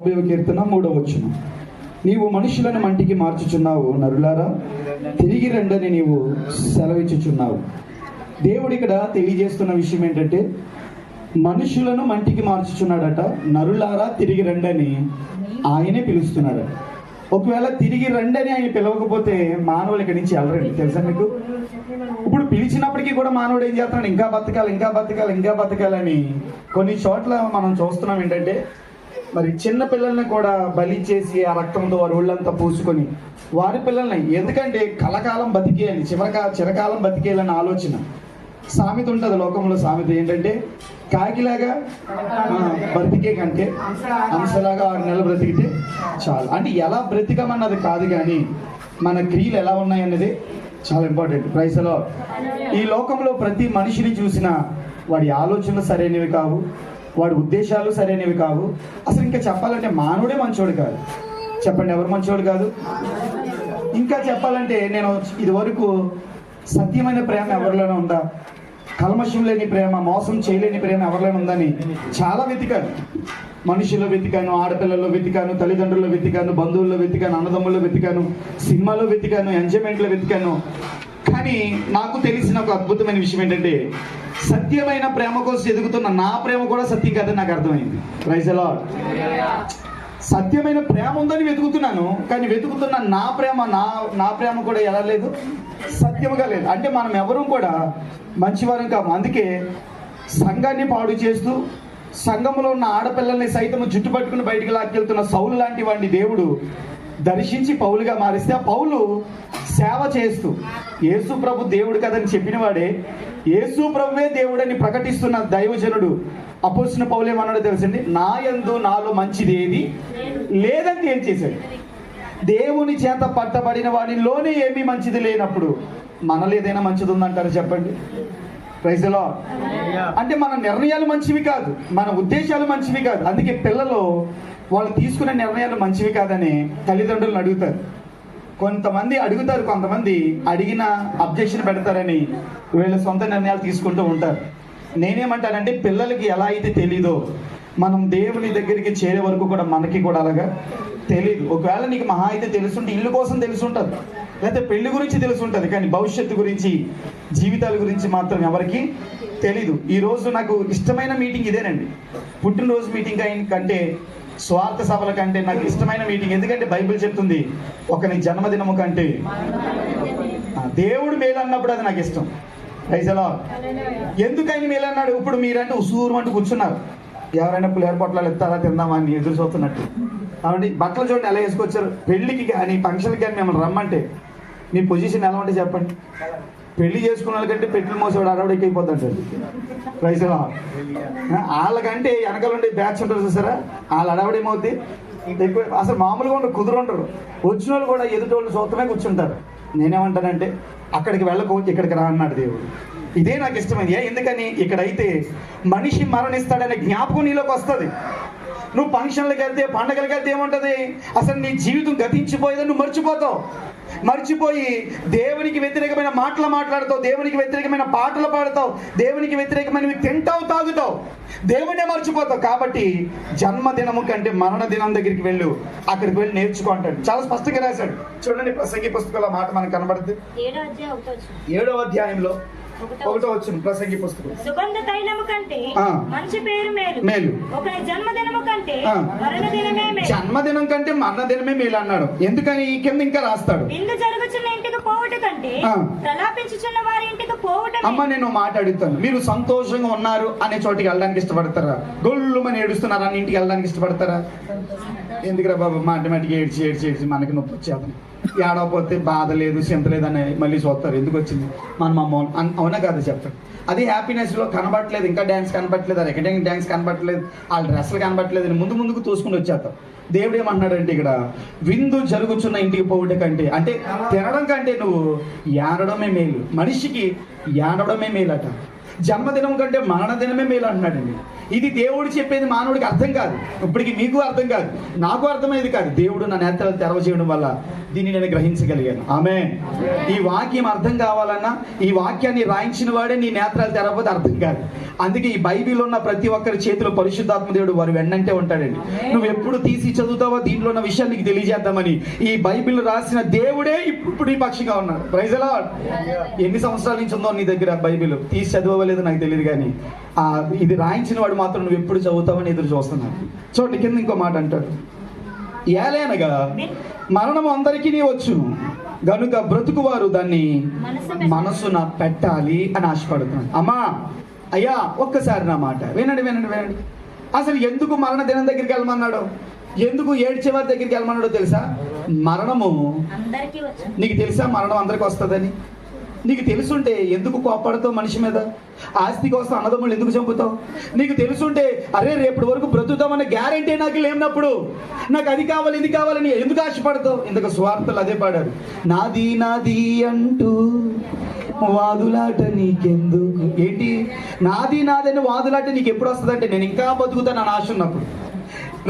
కీర్తన మూడవ వచ్చును నీవు మనుషులను మంటికి మార్చుచున్నావు నరులారా తిరిగి రండని నీవు సెలవిచ్చుచున్నావు. దేవుడు ఇక్కడ తెలియజేస్తున్న విషయం ఏంటంటే మనుషులను మంటికి మార్చుచున్నాడట నరులారా తిరిగి రండని ఆయనే పిలుస్తున్నాడు. ఒకవేళ తిరిగి రండని ఆయన పిలవకపోతే మానవులు ఇక్కడి నుంచి వెళ్ళరండి తెలుసా మీకు? ఇప్పుడు పిలిచినప్పటికీ కూడా మానవుడు ఏం చేస్తున్నాడు? ఇంకా బతకాలి ఇంకా బతకాలి ఇంకా బతకాలని కొన్ని చోట్ల మనం చూస్తున్నాం ఏంటంటే మరి చిన్న పిల్లల్ని కూడా బలి చేసి ఆ రక్తంతో వారి ఒళ్ళంతా పూసుకొని వారి పిల్లల్ని ఎందుకంటే కలకాలం బతికేయాలి చివరికా చిరకాలం బతికేయాలని ఆలోచన. సామెత ఉంటుంది లోకంలో సామెత ఏంటంటే కాకిలాగా బ్రతికే కంటే అంశలాగా ఆరు నెలలు బ్రతికితే చాలు. అంటే ఎలా బ్రతికమన్నది కాదు కానీ మన క్రియలు ఎలా ఉన్నాయన్నది చాలా ఇంపార్టెంట్ ప్రైసలో ఈ లోకంలో ప్రతి మనిషిని చూసిన వాడి ఆలోచనలు సరైనవి కావు. వాడి ఉద్దేశాలు సరైనవి కావు. అసలు ఇంకా చెప్పాలంటే మానవుడే మంచోడు కాదు. చెప్పండి ఎవరు మంచోడు కాదు? ఇంకా చెప్పాలంటే నేను ఇదివరకు సత్యమైన ప్రేమ ఎవరిలోనే ఉందా? కల్మషం లేని ప్రేమ మోసం చేయలేని ప్రేమ ఎవరిలోనే ఉందని చాలా వెతికాను. మనుషుల్లో వెతికాను ఆడపిల్లల్లో వెతికాను తల్లిదండ్రుల్లో వెతికాను బంధువుల్లో వెతికాను అన్నదమ్ముల్లో వెతికాను సినిమాలో వెతికాను ఎంజాయ్మెంట్లో వెతికాను. కానీ నాకు తెలిసిన ఒక అద్భుతమైన విషయం ఏంటంటే సత్యమైన ప్రేమ కోసం ఎదుగుతున్న నా ప్రేమ కూడా సత్యం కాదని నాకు అర్థమైంది. ప్రైజ్ అలాడ్ సత్యమైన ప్రేమ ఉందని వెతుకుతున్నాను కానీ వెతుకుతున్న నా ప్రేమ నా నా ప్రేమ కూడా ఎలా లేదు? సత్యముగా లేదు. అంటే మనం ఎవరూ కూడా మంచివారం కాము. అందుకే సంఘాన్ని పాడు చేస్తూ సంఘంలో ఉన్న ఆడపిల్లల్ని సైతం జుట్టు పట్టుకుని బయటికి లాక్కెళ్తున్న సౌలు లాంటి వాడిని దేవుడు దర్శించి పౌలుగా మారిస్తే ఆ పౌలు సేవ చేస్తూ యేసు ప్రభు దేవుడు కదని చెప్పిన వాడే యేసు ప్రభువే దేవుడని ప్రకటిస్తున్న దైవజనుడు అపోసిన పౌలేమన్నాడో తెలుసండి? నా యందు నాలో మంచిది ఏది? లేదని ఏం చేశాడు దేవుని చేత పట్టబడిన వాడిలోనే ఏమీ మంచిది లేనప్పుడు మనలో ఏదైనా మంచిది ఉందంటారు చెప్పండి? ప్రైజ్లో అంటే మన నిర్ణయాలు మంచివి కాదు మన ఉద్దేశాలు మంచివి కాదు. అందుకే పిల్లలు వాళ్ళు తీసుకునే నిర్ణయాలు మంచివి కాదని తల్లిదండ్రులను అడుగుతారు. కొంతమంది అడుగుతారు కొంతమంది అడిగిన అబ్జెక్షన్ పెడతారని వీళ్ళ సొంత నిర్ణయాలు తీసుకుంటూ ఉంటారు. నేనేమంటానంటే పిల్లలకి ఎలా అయితే తెలీదో మనం దేవుని దగ్గరికి చేరే వరకు కూడా మనకి కూడా అలాగా తెలియదు ఒకవేళ నీకు మహా అయితే తెలుసుంటే ఇల్లు కోసం తెలుసుంటుంది. లేకపోతే పెళ్ళి గురించి తెలుసుంటుంది కానీ భవిష్యత్తు గురించి జీవితాల గురించి మాత్రం ఎవరికి తెలీదు. ఈరోజు నాకు ఇష్టమైన మీటింగ్ ఇదేనండి. పుట్టినరోజు మీటింగ్ అయిన కంటే స్వార్థ సభల కంటే నాకు ఇష్టమైన మీటింగ్. ఎందుకంటే బైబిల్ చెప్తుంది ఒకని జన్మదినము కంటే. ఆ, దేవుడు మేలు అన్నప్పుడు అది నాకు ఇష్టం. రైసలా ఎందుకని మేలు అన్నాడు ఇప్పుడు మీరంటే ఉసూరు అంటూ కూర్చున్నారు. ఎవరైనా పులిహోర పొట్లాలు ఎత్తారా తిందామా అని ఎదురు చూస్తున్నట్టు. కాబట్టి బట్టలు చూడండి ఎలా వేసుకొచ్చారు? పెళ్ళికి కానీ ఫంక్షన్కి కానీ మిమ్మల్ని రమ్మంటే మీ పొజిషన్ ఎలా ఉంటే చెప్పండి. పెళ్ళి చేసుకున్న వాళ్ళకంటే పెట్లు మోసేవాడు అరవడికి అయిపోతాడు రైసలా వాళ్ళకంటే వెనకాల ఉండే బ్యాచ్ ఉంటారు చూసారా? వాళ్ళు అడవడేమవుద్ది ఎక్కువ అసలు మామూలుగా ఉండరు కుదురుంటారు వచ్చిన వాళ్ళు కూడా ఎదుటి వాళ్ళు సొంతమే కూర్చుంటారు. నేనేమంటానంటే అక్కడికి వెళ్ళకు ఇక్కడికి రా అన్నాడు దేవుడు. ఇదే నాకు ఇష్టమైంది. ఏ ఎందుకని? ఇక్కడైతే మనిషి మరణిస్తాడనే జ్ఞాపకం నీలోకి వస్తుంది. నువ్వు ఫంక్షన్లకు వెళ్తే పండగలకు వెళ్తే ఏముంటుంది? అసలు నీ జీవితం గతించిపోయేదని నువ్వు మర్చిపోతావు. మర్చిపోయి దేవునికి వ్యతిరేకమైన మాటలు మాట్లాడతావు దేవునికి వ్యతిరేకమైన పాటలు పాడతావు దేవునికి వ్యతిరేకమైనవి తింటావు తాగుతావు. దేవుడే మర్చిపోతావు. కాబట్టి జన్మదినము కంటే మరణ దినం దగ్గరికి వెళ్ళు. అక్కడికి వెళ్ళి నేర్చుకో అంటాడు. చాలా స్పష్టంగా రాశాడు. చూడండి ప్రసంగి పుస్తకంలో మాట మనకు కనబడుతుంది. ఏడో అధ్యాయంలో ఒకటో వచ్చిన ప్రసంగి పుస్తకం. సుగంధ తైలము కంటే. మంచి పేరు మేలు. మేలు. జన్మదినము కంటే ఆ. మరణ దినమే మేలు. జన్మదినం కంటే మరణ దినమే మేలు అన్నాడు. ఎందుకని ఈ కింద ఇంకా రాస్తాడు? విందు జరుగుచున్న ఇంటికి పోవుట కంటే. ప్రలాపించుచున్న వారి ఇంటికి పోవుట అమ్మ నేను ఒక మాట అడుగుతాను. మీరు సంతోషంగా ఉన్నారు అనే చోటికి వెళ్ళడానికి ఇష్టపడతారా? గొల్లుమని ఏడుస్తున్నారు అన్న ఇంటికి వెళ్ళడానికి ఇష్టపడతారా? ఎందుకురా బాబు? మాటమాటికి ఏడ్చి ఏడ్చి ఏడ్చి మనకి నొప్పి వచ్చేదని ఏడవపోతే బాధ లేదు చింత లేదని మళ్ళీ చూస్తారు. ఎందుకు వచ్చింది? మన అమ్మ అవునా కాదు చెప్పండి అది హ్యాపీనెస్లో కనబడట్లేదు ఇంకా డ్యాన్స్ కనబడట్లేదు రికటింగ్ డ్యాన్స్ కనబట్టలేదు వాళ్ళ డ్రెస్సులు కనబట్టలేదు అని ముందు ముందుకు తోసుకుని వచ్చేస్తాం దేవుడు ఏమంటున్నాడంటే ఇక్కడ విందు జరుగుతున్న ఇంటికి పోవుట కంటే అంటే తినడం కంటే నువ్వు ఏడడమే మేలు. మనిషికి ఏడవడమే మేలట. జన్మదినం కంటే మరణ దినమే మేలు అంటున్నాడండి. ఇది దేవుడు చెప్పేది మానవుడికి అర్థం కాదు. ఇప్పటికి మీకు అర్థం కాదు. నాకు అర్థమయ్యేది కాదు. దేవుడు నా నేత్రాలు తెరవ చేయడం వల్ల దీన్ని నేను గ్రహించగలిగాను. ఆమె ఈ వాక్యం అర్థం కావాలన్నా ఈ వాక్యాన్ని రాయించిన వాడే నీ నేత్రాలు తెరవకపోతే అర్థం కాదు. అందుకే ఈ బైబిల్ ఉన్న ప్రతి ఒక్కరి చేతిలో పరిశుద్ధాత్మ దేవుడు వారు వెన్నంటే ఉంటాడండి. నువ్వు ఎప్పుడు తీసి చదువుతావో దీంట్లో ఉన్న విషయాలు నీకు తెలియజేద్దామని ఈ బైబిల్ రాసిన దేవుడే ఇప్పుడు ఈ పక్షిగా ఉన్నాడు. ప్రైజలా ఎన్ని సంవత్సరాల నుంచి ఉందో నీ దగ్గర బైబిల్? తీసి చదవలేదు నాకు తెలియదు కానీ ఆ ఇది రాయించిన వాడు మాత్రం నువ్వు ఎప్పుడు చదువుతావని ఎదురు చూస్తున్నాడు చూడండి కింద ఇంకో మాట అంటాడు. ఏలేనగా మరణం అందరికీ వచ్చును గనుక బ్రతుకువారు దాన్ని మనసున పెట్టాలి అని ఆశపడుతున్నాడు అమ్మా అయ్యా ఒక్కసారి నా మాట వినండి వినండి వినండి. అసలు ఎందుకు మరణ దినం దగ్గరికి వెళ్ళమన్నాడు? ఎందుకు ఏడ్చేవారి దగ్గరికి వెళ్ళమన్నాడో తెలుసా? మరణము వచ్చు. నీకు తెలుసా మరణం అందరికి వస్తుందని? నీకు తెలుసుంటే ఎందుకు కోపడతావు మనిషి మీద? ఆస్తి కోసం అన్నదమ్ములు ఎందుకు చంపుతావు? నీకు తెలుసుంటే అరే రేపటి వరకు బ్రతుకుతామన్న గ్యారంటీ నాకు లేనప్పుడు నాకు అది కావాలి ఇది కావాలని ఎందుకు ఆశపడతావు? ఇంతకు స్వార్థలు అదే పాడారు. నాది నాది అంటూ వాదులాట నీకెందుకు? ఏంటి? నాది నాదని వాదులాట నీకు ఎప్పుడు వస్తుందంటే నేను ఇంకా బతుకుతాను అని ఆశ ఉన్నప్పుడు.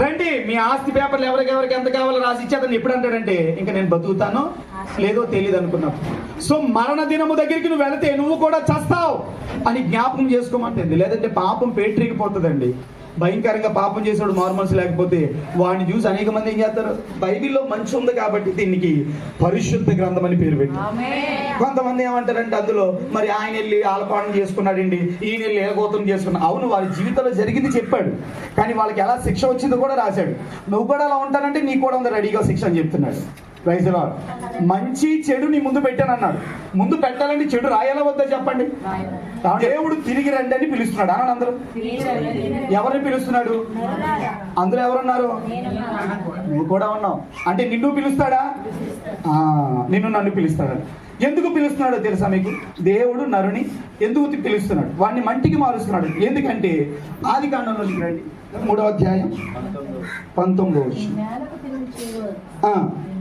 రండి మీ ఆస్తి పేపర్లు ఎవరికి ఎవరికి ఎంత కావాలో రాసి ఇచ్చేదని ఎప్పుడు అంటాడంటే ఇంకా నేను బతుకుతానో లేదో తెలియదు అనుకున్నప్పుడు. సో మరణ దినము దగ్గరికి నువ్వు వెళితే నువ్వు కూడా చస్తావు అని జ్ఞాపకం చేసుకోమంటుంది. లేదంటే పాపం పేటరిగిపోతుందండి. భయంకరంగా పాపం చేసాడు మారు మనసు లేకపోతే వాడిని చూసి అనేక మంది ఏం చేస్తారు? బైబిల్లో మంచి ఉంది కాబట్టి దీనికి పరిశుద్ధ గ్రంథం అని పేరు పెట్టి. కొంతమంది ఏమంటారంటే అందులో మరి ఆయన వెళ్ళి ఆలపానం చేసుకున్నాడండి ఈయన వెళ్ళి ఏగోతం చేసుకున్నాడు. అవును వారి జీవితంలో జరిగింది చెప్పాడు. కానీ వాళ్ళకి ఎలా శిక్ష వచ్చిందో కూడా రాశాడు. నువ్వు కూడా అలా ఉంటానంటే నీకు కూడా ఉంది రెడీగా శిక్ష అని చెప్తున్నాడు. Lord. మంచి చెడు నీ ముందు పెట్టాను అన్నాడు. ముందు పెట్టాలంటే చెడు రాయాలా వద్దా చెప్పండి? దేవుడు తిరిగి రండి అని పిలుస్తున్నాడు. అన్నాడు అందరూ. ఎవరిని పిలుస్తున్నాడు? అందులో ఎవరున్నారు? నువ్వు కూడా ఉన్నావు. అంటే నిన్ను పిలుస్తాడా? నిన్ను నన్ను పిలుస్తాడు. ఎందుకు పిలుస్తున్నాడో తెలుసా మీకు? దేవుడు నరుని ఎందుకు పిలుస్తున్నాడు? వాడిని మంటికి మారుస్తున్నాడు. ఎందుకంటే ఆది కాండంలోకి రండి. మూడవ అధ్యాయం. పంతొమ్మిదో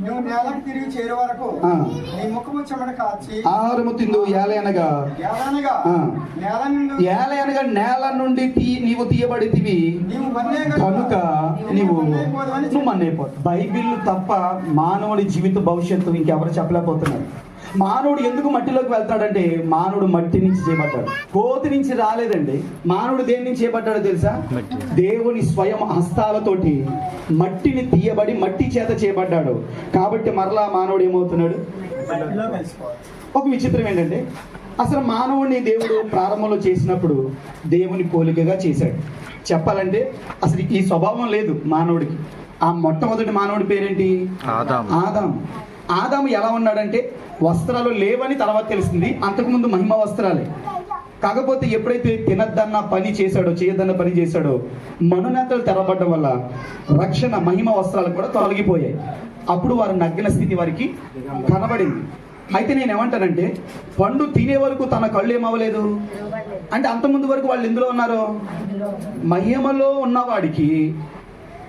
నువ్వు నేలకు తిరిగి చేరే వరకు ఆ. నీ ముఖము చెమట కాచి ఆహారము తిందు ఏలయనగా. నేల నుండి ఏలయనగా నేల నుండి తీ నీవు తీయబడితివి కనుక నీవు నువ్వు మన్నైపోతావు బైబిల్ తప్ప మానవుడి జీవిత భవిష్యత్తు ఇంకెవరు చెప్పలేకపోతున్నారు మానవుడు ఎందుకు మట్టిలోకి వెళ్తాడంటే మానవుడు మట్టి నుంచి చేయబడ్డాడు. కోతి నుంచి రాలేదండి. మానవుడు దేని నుంచి చేయబడ్డాడో తెలుసా? దేవుని స్వయం హస్తాలతోటి మట్టిని తీయబడి మట్టి చేత చేయబడ్డాడు. కాబట్టి మరలా మానవుడు ఏమవుతున్నాడు? ఒక విచిత్రం ఏంటంటే అసలు మానవుడిని దేవుడు ప్రారంభంలో చేసినప్పుడు దేవుని పోలికగా చేశాడు. చెప్పాలంటే అసలు ఈ స్వభావం లేదు మానవుడికి. ఆ మొట్టమొదటి మానవుడి పేరేంటి? ఆదాం. ఆదాము ఎలా ఉన్నాడంటే వస్త్రాలు లేవని తర్వాత తెలిసింది అంతకుముందు మహిమ వస్త్రాలే. కాకపోతే ఎప్పుడైతే తినద్దన్న పని చేశాడో చేయదన్న పని చేశాడో మనునేతలు తెరవబడడం వల్ల రక్షణ మహిమ వస్త్రాలు కూడా తొలగిపోయాయి. అప్పుడు వారు నగ్న స్థితి వారికి కనబడింది. అయితే నేను ఏమంటానంటే పండు తినే వరకు తన కళ్ళు ఏమవ్వలేదు? అంటే అంతకుముందు వరకు వాళ్ళు ఎందులో ఉన్నారు? మహిమలో ఉన్నవాడికి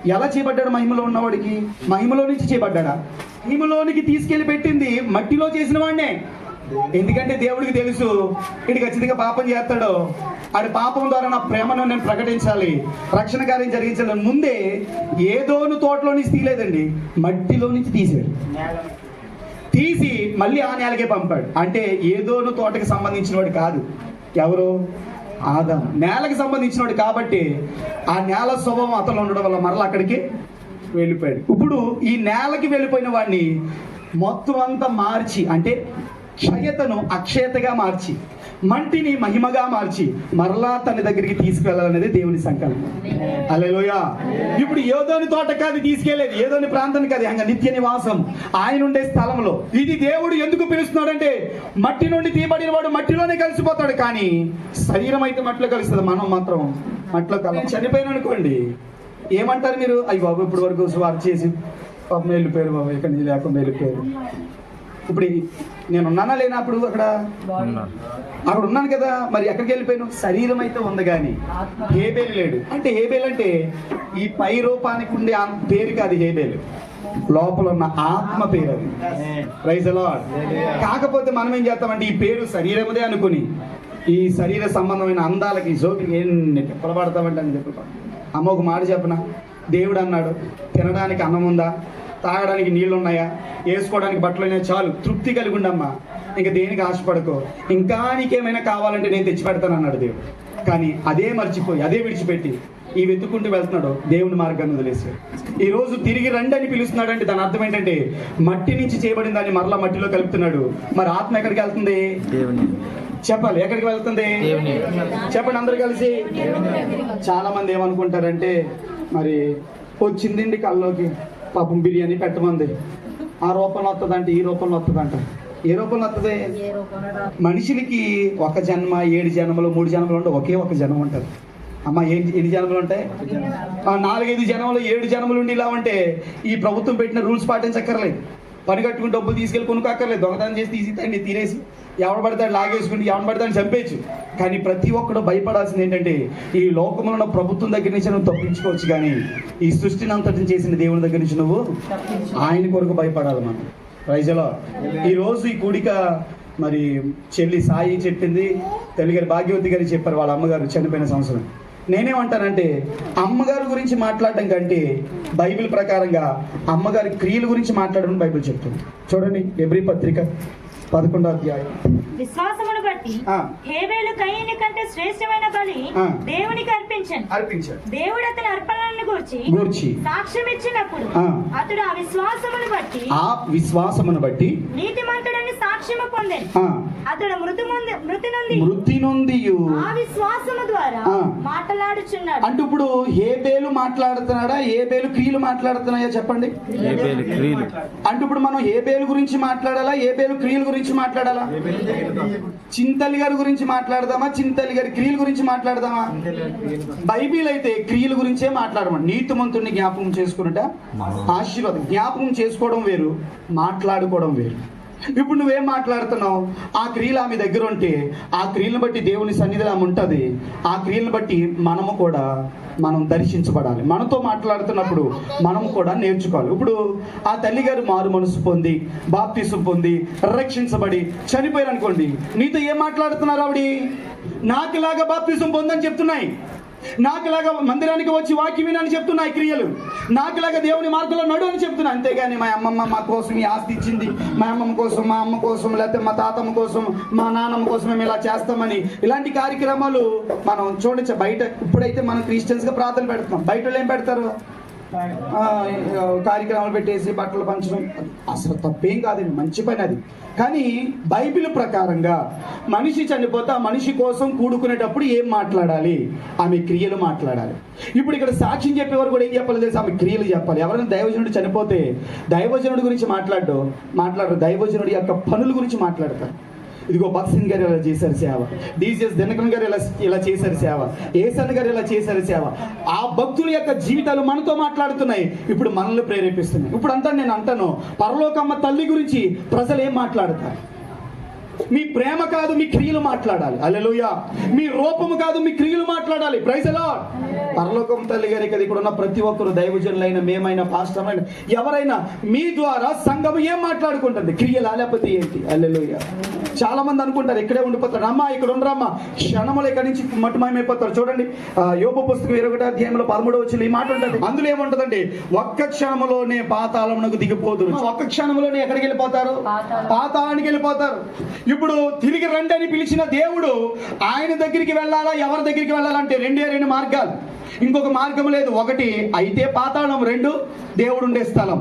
ఎలా చేపడ్డాడు మహిమలో ఉన్నవాడికి? మహిమలో నుంచి చేపడ్డా మహిమలోనికి తీసుకెళ్ళి పెట్టింది మట్టిలో చేసిన వాడినే. ఎందుకంటే దేవుడికి తెలుసు ఇటు ఖచ్చితంగా పాపం చేస్తాడు. ఆడి పాపం ద్వారా నా ప్రేమను నేను ప్రకటించాలి. రక్షణ కార్యం జరిగించాలి ముందే ఏదోను తోటలో నుంచి తీయలేదండి మట్టిలో నుంచి తీసాడు తీసి మళ్ళీ ఆ నేలకే పంపాడు. అంటే ఏదోను తోటకి సంబంధించిన వాడు కాదు. ఎవరు? ఆదాం నేలకి సంబంధించిన వాడు కాబట్టి ఆ నేల స్వభావం అతను ఉండడం వల్ల మరలా అక్కడికి వెళ్ళిపోయాడు. ఇప్పుడు ఈ నేలకి వెళ్ళిపోయిన వాడిని మొత్తం అంతా మార్చి అంటే క్షయతను అక్షయతగా మార్చి మంటిని మహిమగా మార్చి మరలా తన దగ్గరికి తీసుకెళ్ళాలనేది దేవుని సంకల్పం. అలెలుయా ఇప్పుడు ఏదోని తోట కాదు తీసుకెళ్ళేది ఏదోని ప్రాంతం కాదు అంగ నిత్య నివాసం. ఆయన ఉండే స్థలంలో. ఇది దేవుడు ఎందుకు పిలుస్తున్నాడంటే మట్టి నుండి తీయబడిన వాడు మట్టిలోనే కలిసిపోతాడు కానీ శరీరం అయితే మట్టిలో కలుస్తుంది. మనం మాత్రం మట్టిలో కల చనిపోయిన అనుకోండి. ఏమంటారు మీరు? అయ్యి బాబు ఇప్పటి వరకు వారు చేసి పాపం వెళ్ళిపోయారు బాబు ఇక్కడ నుంచి లేకుండా వెళ్ళిపోయారు ఇప్పుడు నేను ఉన్నానా లేనప్పుడు అక్కడ. అక్కడ ఉన్నాను కదా మరి ఎక్కడికి వెళ్ళిపోయాను? శరీరం అయితే ఉంది కానీ హేబేలు లేడు. అంటే హేబేల్ అంటే ఈ పై రూపానికి ఉండే ఆ పేరు కాదు హేబేలు. లోపల ఉన్న ఆత్మ పేరు అది. ప్రైజ్ లార్డ్ కాకపోతే మనం ఏం చేస్తామంటే ఈ పేరు శరీరముదే అనుకుని ఈ శరీర సంబంధమైన అందాలకి జోకి ఎన్ని తిప్పలు పడతామంటే అని చెప్పి. అమ్మ ఒక మాట చెప్పన? దేవుడు అన్నాడు తినడానికి అన్నం ఉందా? తాగడానికి నీళ్ళు ఉన్నాయా వేసుకోవడానికి బట్టలు ఉన్నాయా చాలు తృప్తి కలిగి ఉండమ్మా. ఇంకా దేనికి ఆశపడకో? ఇంకా నీకేమైనా కావాలంటే నేను తెచ్చి పెడతాను అన్నాడు దేవుడు. కానీ అదే మర్చిపోయి అదే విడిచిపెట్టి ఈ వెతుక్కుంటూ వెళ్తున్నాడు. దేవుని మార్గాన్ని వదిలేసి ఈ రోజు తిరిగి రండి అని పిలుస్తున్నాడు అంటే దాని అర్థం ఏంటంటే మట్టి నుంచి చేయబడిన దాన్ని మరలా మట్టిలో కలుపుతున్నాడు. మరి ఆత్మ ఎక్కడికి వెళ్తుంది? చెప్పాలి ఎక్కడికి వెళ్తుంది? చెప్పండి అందరు కలిసి. చాలా మంది ఏమనుకుంటారంటే మరి వచ్చిందండి కల్లోకి. పాపం బిర్యానీ పెట్టమంది. ఆ రూపంలో వస్తుందంటే ఈ రూపంలో వస్తుందంట ఏ రూపంలో వస్తుంది మనుషులకి ఒక జన్మ ఏడు జన్మలు మూడు జన్మలు ఉంటే ఒకే ఒక జన్మ ఉంటుంది. అమ్మ ఏంటి ఎన్ని జన్మలు ఉంటాయి? నాలుగైదు జన్మలు ఏడు జన్మలు ఉండి ఇలా ఉంటే ఈ ప్రభుత్వం పెట్టిన రూల్స్ పాటించక్కర్లేదు. పని కట్టుకుని డబ్బులు తీసుకెళ్ళి కొనుక్కోక్కర్లేదు. దొంగతనం చేసి తీసి తండి తీరేసి. ఎవడు పడతాడు లాగేసుకుని ఎవడు పడతాడు చంపేయచ్చు. కానీ ప్రతి ఒక్కడు భయపడాల్సింది ఏంటంటే ఈ లోకంలో ఉన్న ప్రభుత్వం దగ్గర నుంచి నువ్వు తప్పించుకోవచ్చు కానీ ఈ సృష్టిని అంతటిని చేసిన దేవుని దగ్గర నుంచి నువ్వు ఆయన కొరకు భయపడాలి మనం. ప్రైజలో ఈ రోజు ఈ కూడిక మరి చెల్లి సాయి చెప్పింది. తెలుగు భాగ్యవతి గారు చెప్పారు వాళ్ళ అమ్మగారు చనిపోయిన సంవత్సరం. నేనేమంటానంటే అమ్మగారి గురించి మాట్లాడటం కంటే బైబిల్ ప్రకారంగా అమ్మగారి క్రియల గురించి మాట్లాడడం బైబిల్ చెప్తుంది చూడండి ఎబ్రి పత్రిక పదకొండో అధ్యాయం విశ్వాసమును బట్టి. హేబేలు కయ్యని కంటే శ్రేష్టమైన బలి. దేవునికి అర్పించను అర్పించాడు దేవుడు అతని అర్పణలను గురించి గూర్చి సాక్ష్యం ఇచ్చినప్పుడు. అతడు ఆ విశ్వాసమును బట్టి ఆ విశ్వాసమును బట్టి నీతిమంతుడని పొందాను. అతడు మృతి ముందు మృతి నుండి మృతి నొందియు ఆ విశ్వాసము ద్వారా ఆ. మాట్లాడుచున్నాడు. అంటే ఇప్పుడు ఏ బేలు మాట్లాడుతున్నాడా? ఏ బేలు క్రియలు మాట్లాడుతున్నాయా చెప్పండి? అంటే ఇప్పుడు మనం ఏ బేలు గురించి మాట్లాడాలా? ఏ బేలు క్రియల గురించి మాట్లాడాలా? చింతలి గారి గురించి మాట్లాడదామా? చింతలి గారి క్రియల గురించి మాట్లాడదామా? బైబిల్ అయితే క్రియల గురించే మాట్లాడమని. నీతిమంతుడిని జ్ఞాపకం చేసుకున్నట ఆశీర్వాదం. జ్ఞాపకం చేసుకోవడం వేరు మాట్లాడుకోవడం వేరు. ఇప్పుడు నువ్వేం మాట్లాడుతున్నావు? ఆ క్రియలు ఆమె దగ్గర ఉంటే ఆ క్రియలను బట్టి దేవుని సన్నిధిలో ఆమె ఉంటుంది. ఆ క్రియలను బట్టి మనము కూడా మనం దర్శించబడాలి. మనతో మాట్లాడుతున్నప్పుడు మనం కూడా నేర్చుకోవాలి. ఇప్పుడు ఆ తల్లి గారు మారు మనసు పొంది బాప్తీసు పొంది రక్షించబడి చనిపోయారు అనుకోండి నీతో ఏం మాట్లాడుతున్నారు ఆవిడ? నాకులాగా బాప్తీసం పొందని చెప్తున్నాయి. నాకులాగా మందిరానికి వచ్చి వాక్యం వినని చెప్తున్నాయి క్రియలు. నాకులాగా దేవుని మార్గంలో నడు అని చెప్తున్నా అంతేగాని మా అమ్మమ్మ మా కోసం ఈ ఆస్తి ఇచ్చింది. మా అమ్మమ్మ కోసం మా అమ్మ కోసం లేకపోతే మా తాతమ్మ కోసం మా నాన్నమ్మ కోసం మేము ఇలా చేస్తామని ఇలాంటి కార్యక్రమాలు మనం చూడొచ్చు. బయట ఇప్పుడైతే మనం క్రిస్టియన్స్గా ప్రార్థన పెడుతున్నాం. బయట వాళ్ళు ఏం పెడతారు? కార్యక్రమాలు పెట్టేసి బట్టలు పంచడం. అసలు తప్పేం కాదండి మంచి పని అది. కానీ బైబిల్ ప్రకారంగా మనిషి చనిపోతే ఆ మనిషి కోసం కూడుకునేటప్పుడు ఏం మాట్లాడాలి? ఆమె క్రియలు మాట్లాడాలి. ఇప్పుడు ఇక్కడ సాక్ష్యం చెప్పేవారు కూడా ఏం చెప్పాలి తెలుసు? ఆమె క్రియలు చెప్పాలి. ఎవరైనా దైవజనుడు చనిపోతే దైవజనుడి గురించి మాట్లాడడం మాట్లాడరు. దైవజనుడి యొక్క పనుల గురించి మాట్లాడతారు. ఇదిగో భక్సింగ్ గారు ఇలా చేశారు సేవ. డీజీఎస్ దినకన్ గారు ఇలా ఇలా చేశారు సేవ. ఏసన్ గారు ఇలా చేశారు సేవ. ఆ భక్తుల యొక్క జీవితాలు మనతో మాట్లాడుతున్నాయి. ఇప్పుడు మనల్ని ప్రేరేపిస్తున్నాయి. ఇప్పుడు అంతా నేను అంటాను. పరలోకమ్మ తల్లి గురించి ప్రజలు ఏం మాట్లాడతారు? మీ ప్రేమ కాదు మీ క్రియలు మాట్లాడాలి. అల్లెలుయ మీ రూపము కాదు మీ క్రియలు మాట్లాడాలి. ప్రైజలా పరలోకం తల్లి గారి కదా ఇక్కడ ఉన్న ప్రతి ఒక్కరు దైవజనులైన మేమైనా పాస్టర్లైన ఎవరైనా మీ ద్వారా సంఘం ఏం మాట్లాడుకుంటుంది? క్రియలా లేకపోతే ఏంటి? అల్లెలుయ చాలా మంది అనుకుంటారు ఇక్కడే ఉండిపోతారు అమ్మా ఇక్కడ ఉండరమ్మా. క్షణములు ఇక్కడి నుంచి మట్టుమయమైపోతారు చూడండి యోబు పుస్తకం ఇరవై అధ్యాయంలో పదమూడవ వచ్చి ఈ మాట ఉంటుంది. అందులో ఏముంటదండి? ఒక్క క్షణములోనే పాతాళమునకు దిగిపోదురు. ఒక్క క్షణములోనే ఎక్కడికి వెళ్ళిపోతారు? పాతాళానికి వెళ్ళిపోతారు. ఇప్పుడు తిరిగి రండి అని పిలిచిన దేవుడు ఆయన దగ్గరికి వెళ్ళాలా? ఎవరి దగ్గరికి వెళ్ళాలంటే రెండే రెండు మార్గాలు. ఇంకొక మార్గం లేదు. ఒకటి అయితే పాతాళం. రెండు దేవుడు ఉండే స్థలం.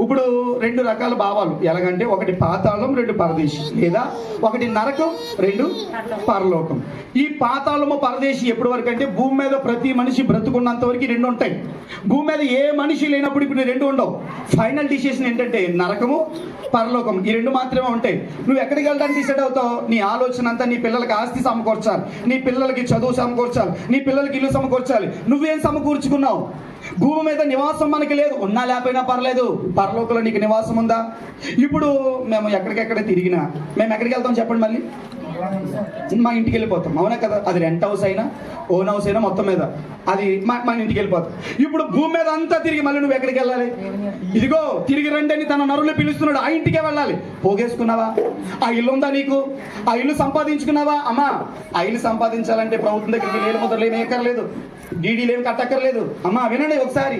ఇప్పుడు రెండు రకాల భావాలు. ఎలాగంటే ఒకటి పాతాళం రెండు పరదేశి. లేదా ఒకటి నరకం రెండు పరలోకం. ఈ పాతాళము పరదేశి ఎప్పటి వరకు అంటే భూమి మీద ప్రతి మనిషి బ్రతుకున్నంత వరకు రెండు ఉంటాయి. భూమి మీద ఏ మనిషి లేనప్పుడు ఇప్పుడు రెండు ఉండవు. ఫైనల్ డిసిషన్ ఏంటంటే నరకము పరలోకం ఈ రెండు మాత్రమే ఉంటాయి. నువ్వు ఎక్కడికి వెళ్ళడానికి డిసైడ్ అవుతావు? నీ ఆలోచన అంతా నీ పిల్లలకి ఆస్తి సమకూర్చాలి. నీ పిల్లలకి చదువు సమకూర్చాలి. నీ పిల్లలకి ఇల్లు సమకూర్చాలి. నువ్వేం సమకూర్చుకున్నావు? భూమి మీద నివాసం మనకి లేదు. ఉన్నా లేకపోయినా పర్లేదు. పరలోకంలో నీకు నివాసం ఉందా? ఇప్పుడు మేము ఎక్కడికెక్కడ తిరిగినా మేము ఎక్కడికి వెళ్తాం చెప్పండి మళ్ళీ? మా ఇంటికి వెళ్ళిపోతాం. అవునా కదా? అది రెంట్ హౌస్ అయినా ఓన్ హౌస్ అయినా మొత్తం మీద. అది మా మన ఇంటికి వెళ్ళిపోతాం. ఇప్పుడు భూమి మీద అంతా తిరిగి మళ్ళీ నువ్వు ఎక్కడికి వెళ్ళాలి? ఇదిగో తిరిగి రండి అని తన నరులు పిలుస్తున్నాడు. ఆ ఇంటికే వెళ్ళాలి. పోగేసుకున్నావా? ఆ ఇల్లు ఉందా నీకు? ఆ ఇల్లు సంపాదించుకున్నావా? అమ్మా ఆ ఇల్లు సంపాదించాలంటే ప్రభుత్వం దగ్గరికి నీళ్ళ ముద్రలు ఏమీ ఎక్కర్లేదు డీడీలు ఏమి కట్టక్కర్లేదు అమ్మా వినండి ఒకసారి.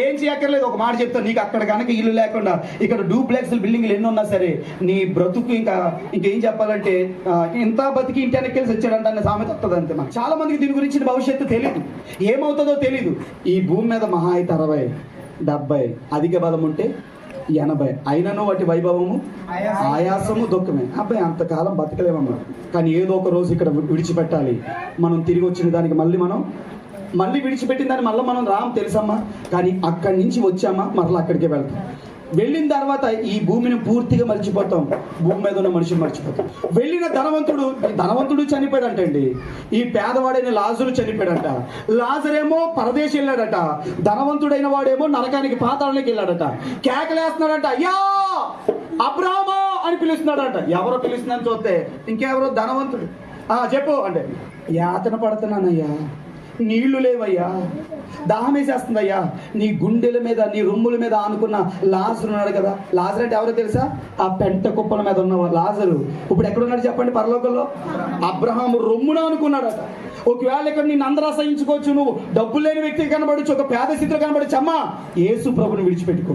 ఏం చేయక్కర్లేదు ఒక మాట చెప్తా. నీకు అక్కడ కనుక ఇల్లు లేకుండా ఇక్కడ డూప్లెక్స్ బిల్డింగ్లు ఎన్ని ఉన్నా సరే నీ బ్రతుకు ఇంకా ఇంకేం చెప్పాలంటే ఇంత బతికి ఇంటి వెనక్కి వచ్చాడంటే అనే సామెత వస్తుంది అంతే మనకు. చాలా మందికి దీని గురించి భవిష్యత్తు తెలియదు ఏమవుతుందో తెలియదు ఈ భూమి మీద మహా అయితే అరవై డెబ్బై అధిక బలం ఉంటే ఎనభై. అయినను వాటి వైభవము ఆయాసము. దుఃఖమే. అబ్బాయి అంతకాలం బతకలేమమ్మా. కానీ ఏదో ఒక రోజు ఇక్కడ విడిచిపెట్టాలి. మనం తిరిగి వచ్చిన దానికి మళ్ళీ మనం మళ్ళీ విడిచిపెట్టిన దాన్ని మళ్ళీ మనం రామ్ తెలుసమ్మా? కానీ అక్కడి నుంచి వచ్చామా? మరలా అక్కడికే వెళ్తాం. వెళ్ళిన తర్వాత ఈ భూమిని పూర్తిగా మర్చిపోతాం. భూమి మీద ఉన్న మనిషిని మర్చిపోతాం. వెళ్ళిన ధనవంతుడు ధనవంతుడు చనిపోయాడంటండి. ఈ పేదవాడైన లాజరు చనిపోయాడంట. లాజరేమో పరదేశం వెళ్ళాడట. ధనవంతుడైన వాడేమో నరకానికి పాతాళానికి వెళ్ళాడట. కేకలేస్తున్నాడంట. అయ్యా! అబ్రామా అని పిలుస్తున్నాడంట. ఎవరో పిలుస్తుందని చూస్తే ఇంకెవరో ధనవంతుడు. ఆ చెప్పు అంటే యాతన పడుతున్నానయ్యా. నీళ్ళు లేవయ్యా. దాహం వేసేస్తుందయ్యా. నీ గుండెల మీద నీ రొమ్ముల మీద ఆనుకున్న లాజరు ఉన్నాడు కదా. లాజర్ అంటే ఎవరో తెలుసా? ఆ పెంట కుప్పల మీద ఉన్న లాజరు. ఇప్పుడు ఎక్కడున్నాడు చెప్పండి పరలోకంలో? అబ్రహాం రొమ్మున అనుకున్నాడట ఒకవేళ ఇక్కడ నిన్ను అందరూ అసహించుకోవచ్చు నువ్వు. డబ్బు లేని వ్యక్తి కనబడచ్చు ఒక పేద స్థితిలో కనబడచ్చు. అమ్మా యేసు ప్రభుని విడిచిపెట్టుకో.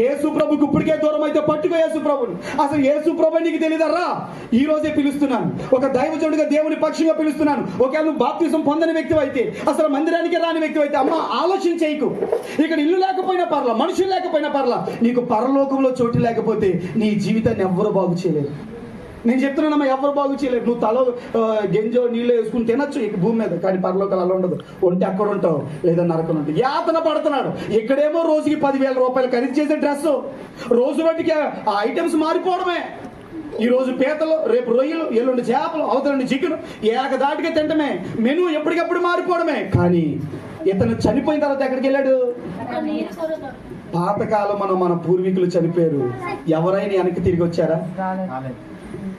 యేసు ప్రభుకి ఇప్పటికే దూరం అయితే పట్టుకో యేసు ప్రభుని. అసలు యేసు ప్రభు నీకు తెలియదర్రా ఈ రోజే పిలుస్తున్నాను. ఒక దైవజనుడిగా దేవుని పక్షంగా పిలుస్తున్నాను. ఒకవేళ నువ్వు బాప్తిసం పొందని వ్యక్తి అయితే అసలు మందిరానికి రాని వ్యక్తి అయితే అమ్మ ఆలోచన చేయకు. ఇక్కడ ఇల్లు లేకపోయినా పర్లా మనుషులు లేకపోయినా పర్లా నీకు పరలోకంలో చోటు లేకపోతే నీ జీవితాన్ని ఎవ్వరూ బాగు చేయలేరు. నేను చెప్తున్నానమ్మా ఎవరు బాగు చేయలేదు నువ్వు తల గెంజో నీళ్ళు వేసుకుని తినొచ్చు ఇక భూమి మీద కానీ పరలోకాలు అలా ఉండదు. ఒంటి అక్కడ ఉంటావు లేదా నరకలు ఉంటావు. యాతన పడుతున్నాడు. ఇక్కడేమో రోజుకి పదివేల రూపాయలు ఖరీదు చేసే డ్రెస్ రోజు బట్టికి ఆ ఐటమ్స్ మారిపోవడమే. ఈ రోజు పీతలు రేపు రొయ్యలు ఎల్లుండి చేపలు అవతలండి చికెన్ ఏకదాటిగా తింటమే. మెను ఎప్పటికప్పుడు మారిపోవడమే. కానీ ఇతను చనిపోయిన తర్వాత ఎక్కడికి వెళ్ళాడు? పాతకాలం మనం మన పూర్వీకులు చనిపోయారు. ఎవరైనా వెనక్కి తిరిగి వచ్చారా?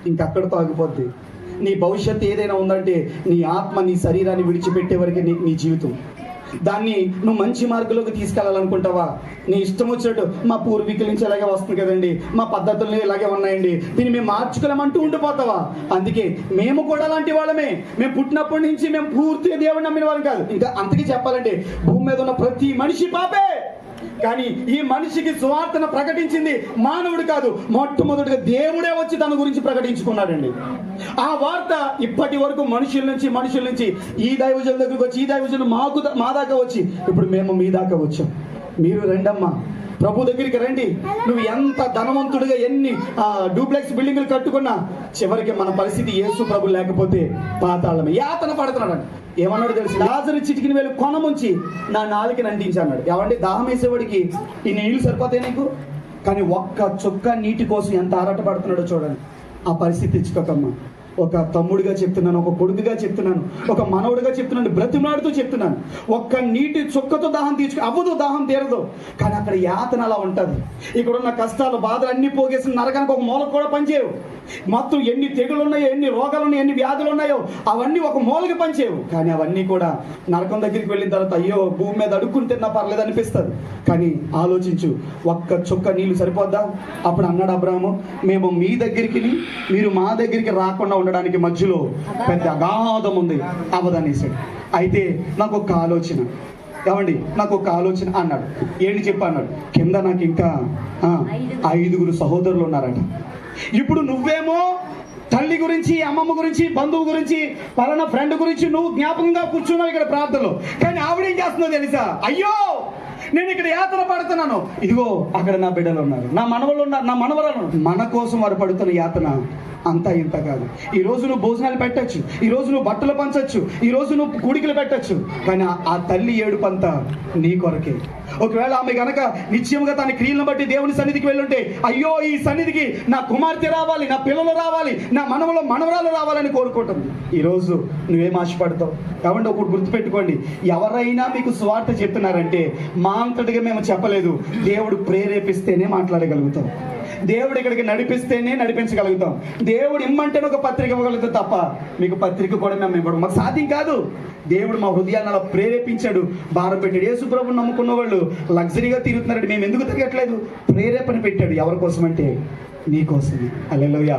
ఇంకక్కడితో ఆగిపోద్ది నీ భవిష్యత్తు ఏదైనా ఉందంటే నీ ఆత్మ నీ శరీరాన్ని విడిచిపెట్టే వరకే నీ నీ జీవితం. దాన్ని నువ్వు మంచి మార్గంలోకి తీసుకెళ్ళాలనుకుంటావా నీ ఇష్టం వచ్చినట్టు మా పూర్వీకుల నుంచి ఇలాగే వస్తుంది కదండి. మా పద్ధతులు ఇలాగే ఉన్నాయండి. దీన్ని మేము మార్చుకోలేమంటూ ఉండిపోతావా? అందుకే మేము కూడా అలాంటి వాళ్ళమే. మేము పుట్టినప్పటి నుంచి మేము పూర్తిగా దేవుడిని నమ్మిన వాళ్ళం కాదు. ఇంకా అంతకీ చెప్పాలంటే భూమి మీద ఉన్న ప్రతి మనిషి పాపే. కానీ ఈ మనిషికి సువార్తను ప్రకటించింది మానవుడు కాదు. మొట్టమొదటిగా దేవుడే వచ్చి తన గురించి ప్రకటించుకున్నాడండి. ఆ వార్త ఇప్పటి వరకు మనుషుల నుంచి మనుషుల నుంచి ఈ దైవజనుల దగ్గరకు వచ్చి ఈ దైవజనులు మాకు మా దాకా వచ్చి ఇప్పుడు మేము మీ దాకా వచ్చాం. మీరు రెండమ్మా. ప్రభు దగ్గరికి రండి. నువ్వు ఎంత ధనవంతుడిగా ఎన్ని డూప్లెక్స్ బిల్డింగ్లు కట్టుకున్నా చివరికి మన పరిస్థితి యేసు ప్రభు లేకపోతే పాతాళమే. యాతన పడుతున్నాడు. ఏమన్నాడు తెలుసు? లాజరు చిటికిన వేలు కొన ముంచి నా నాలుకని అంటించి అన్నాడు. ఎవండి దాహం వేసేవాడికి ఈ నీళ్ళు సరిపోతాయి నీకు? కానీ ఒక్క చుక్క నీటి కోసం ఎంత ఆరాటపడుతున్నాడో చూడండి. ఆ పరిస్థితి తెచ్చుకోకమ్మా. ఒక తమ్ముడిగా చెప్తున్నాను ఒక కొడుకుగా చెప్తున్నాను ఒక మనవుడిగా చెప్తున్నాను బ్రతిమలాడుతూ చెప్తున్నాను. ఒక్క నీటి చుక్కతో దాహం తీర్చుకు అవ్వదు దాహం తీరదు. కానీ అక్కడ యాతన అలా ఉంటుంది. ఇక్కడ ఉన్న కష్టాలు బాధలు అన్ని పోగేసిన నరకానికి ఒక మూలకు కూడా పనిచేయవు. మొత్తం ఎన్ని తెగులు ఉన్నాయో ఎన్ని రోగాలు ఉన్నాయో ఎన్ని వ్యాధులు ఉన్నాయో అవన్నీ ఒక మూలకి పనిచేయవు. కానీ అవన్నీ కూడా నరకం దగ్గరికి వెళ్ళిన తర్వాత అయ్యో భూమి మీద అడుక్కుని తిన్నా పర్లేదు అనిపిస్తుంది. కానీ ఆలోచించు ఒక్క చుక్క నీళ్ళు సరిపోద్దా? అప్పుడు అన్నాడు అబ్రాహము మేము మీ దగ్గరికి మీరు మా దగ్గరికి రాకుండా ఉండడానికి మధ్యలో పెద్ద అగాధం ఉంది. అవదనేసాడు అయితే నాకు ఒక ఆలోచన. ఏమండి? నాకు ఒక ఆలోచన అన్నాడు. ఏంటి చెప్పి అన్నాడు. కింద నాకు ఇంకా ఐదుగురు సహోదరులు ఉన్నారట. ఇప్పుడు నువ్వేమో తల్లి గురించి అమ్మమ్మ గురించి బంధువు గురించి పలానా ఫ్రెండ్ గురించి నువ్వు జ్ఞాపకంగా కూర్చున్నావు ఇక్కడ ప్రార్థనలో. కానీ ఆవిడ ఏం చేస్తుందో తెలుసా? అయ్యో! నేను ఇక్కడ యాతన పడుతున్నాను. ఇదిగో అక్కడ నా బిడ్డలు ఉన్నారు. నా మనవలు ఉన్నారు. నా మనవరాలు మన కోసం వారు పడుతున్న యాతన అంతా ఇంత కాదు. ఈ రోజు నువ్వు భోజనాలు పెట్టచ్చు ఈ రోజు నువ్వు బట్టలు పంచచ్చు ఈ రోజు నువ్వు కూడికలు పెట్టచ్చు. కానీ ఆ- తల్లి తల్లి ఏడుపంతా నీ కొరకే. ఒకవేళ ఆమె గనక నిశ్చయంగా తన క్రియలను బట్టి దేవుని సన్నిధికి వెళ్ళుంటే అయ్యో ఈ సన్నిధికి నా కుమార్తె రావాలి నా పిల్లలు రావాలి నా మనవలు మనవరాలు రావాలని కోరుకుంటుంది ఈరోజు నువ్వేం ఆశపడతావు? కాబట్టి ఒకటి గుర్తుపెట్టుకోండి. ఎవరైనా మీకు స్వార్థ చెప్తున్నారంటే మా అంతటిగా మేము చెప్పలేదు. దేవుడు ప్రేరేపిస్తేనే మాట్లాడగలుగుతాం. దేవుడు ఇక్కడికి నడిపిస్తేనే నడిపించగలుగుతాం. దేవుడు ఇమ్మంటేనే ఒక పత్రిక ఇవ్వగలుగుతాం తప్ప మీకు పత్రిక కూడా మేము ఇవ్వడం మాకు సాధ్యం కాదు. దేవుడు మా హృదయాన్ని అలా ప్రేరేపించాడు. భారం పెట్టాడు. యేసు ప్రభు నమ్ముకున్న వాళ్ళు లగ్జరీగా తిరుగుతున్నారండి. మేము ఎందుకు తిరగట్లేదు? ప్రేరేపణ పెట్టాడు. ఎవరి కోసం అంటే నీ కోసమే అల్లెలోయ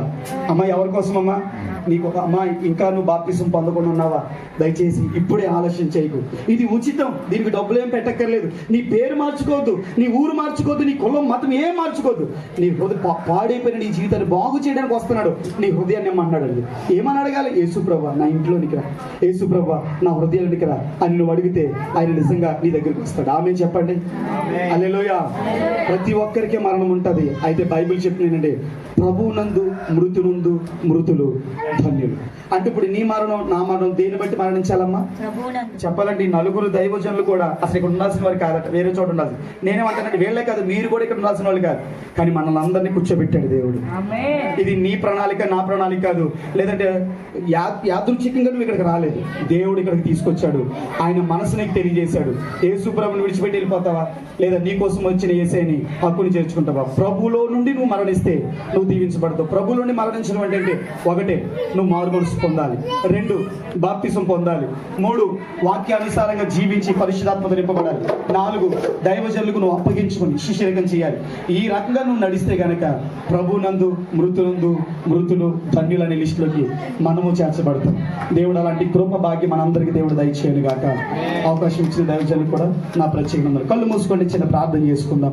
అమ్మ ఎవరి కోసం అమ్మా నీకు ఒక అమ్మ ఇంకా నువ్వు బాప్తిసం పొందకుండా ఉన్నావా? దయచేసి ఇప్పుడే ఆలోచన చేయకు. ఇది ఉచితం. దీనికి డబ్బులు ఏం పెట్టక్కర్లేదు. నీ పేరు మార్చుకోవద్దు. నీ ఊరు మార్చుకోవద్దు. నీ కులం మతం ఏం మార్చుకోవద్దు. నీ హృదయ పాడైపోయిన నీ జీవితాన్ని బాగు చేయడానికి వస్తున్నాడు. నీ హృదయాన్ని ఏమన్నాడు ఏమని అడగాలి? యేసుప్రభ నా ఇంట్లోనికి రా. యేసుప్రభ నా హృదయానికి రా. అని నువ్వు అడిగితే ఆయన నిజంగా నీ దగ్గరికి వస్తాడు. ఆమె చెప్పండి. అల్లెలోయ ప్రతి ఒక్కరికి మరణం ఉంటది. అయితే బైబిల్ చెప్పినండి ప్రభువునందు మృతునందు మృతులు. ధన్యులు. అంటే ఇప్పుడు నీ మరణం నా మరణం దేని బట్టి మరణించాలమ్మా? చెప్పాలంటే ఈ నలుగురు దైవజనులు కూడా అసలు ఇక్కడ ఉండాల్సిన వారు కాదట వేరే చోట ఉండాలి నేనేమంటానంటే వీళ్ళే కాదు మీరు కూడా ఇక్కడ ఉండాల్సిన వాళ్ళు కాదు. కానీ మనల్ని అందరినీ కూర్చోబెట్టాడు దేవుడు. ఇది నీ ప్రణాళిక నా ప్రణాళిక కాదు. లేదంటే యా యాదృచ్ఛికంగా నువ్వు ఇక్కడికి రాలేదు. దేవుడు ఇక్కడికి తీసుకొచ్చాడు. ఆయన మనసు నీకు తెలియజేశాడు. ఏ సుప్రభుని విడిచిపెట్టి వెళ్ళిపోతావా? లేదా నీ కోసం వచ్చిన ఏసైని హక్కుని చేర్చుకుంటావా? ప్రభులో నుండి నువ్వు మరణిస్తే నువ్వు దీవించబడతావు. ప్రభులో నుండి మరణించడం అంటే ఏంటి? ఒకటే నువ్వు మారు పొందాలి. రెండు బాప్తిసం పొందాలి. మూడు వాక్యానుసారంగా జీవించి పరిశుధాత్మత నింపబడాలి. నాలుగు దైవజనులకు నువ్వు అప్పగించుకొని శిష్యరకం చేయాలి. ఈ రకంగా నువ్వు నడిస్తే గనక ప్రభునందు మృతులందు మృతులు ధన్యులనే లిస్టులోకి మనము చేర్చబడతాం. దేవుడు అలాంటి కృప భాగ్యం మనందరికీ దేవుడు దయచేయను గాక అవకాశం ఇచ్చిన దైవజనులు కూడా నా ప్రత్యేకంగా కళ్ళు మూసుకొని చిన్న ప్రార్థన చేసుకుందాం.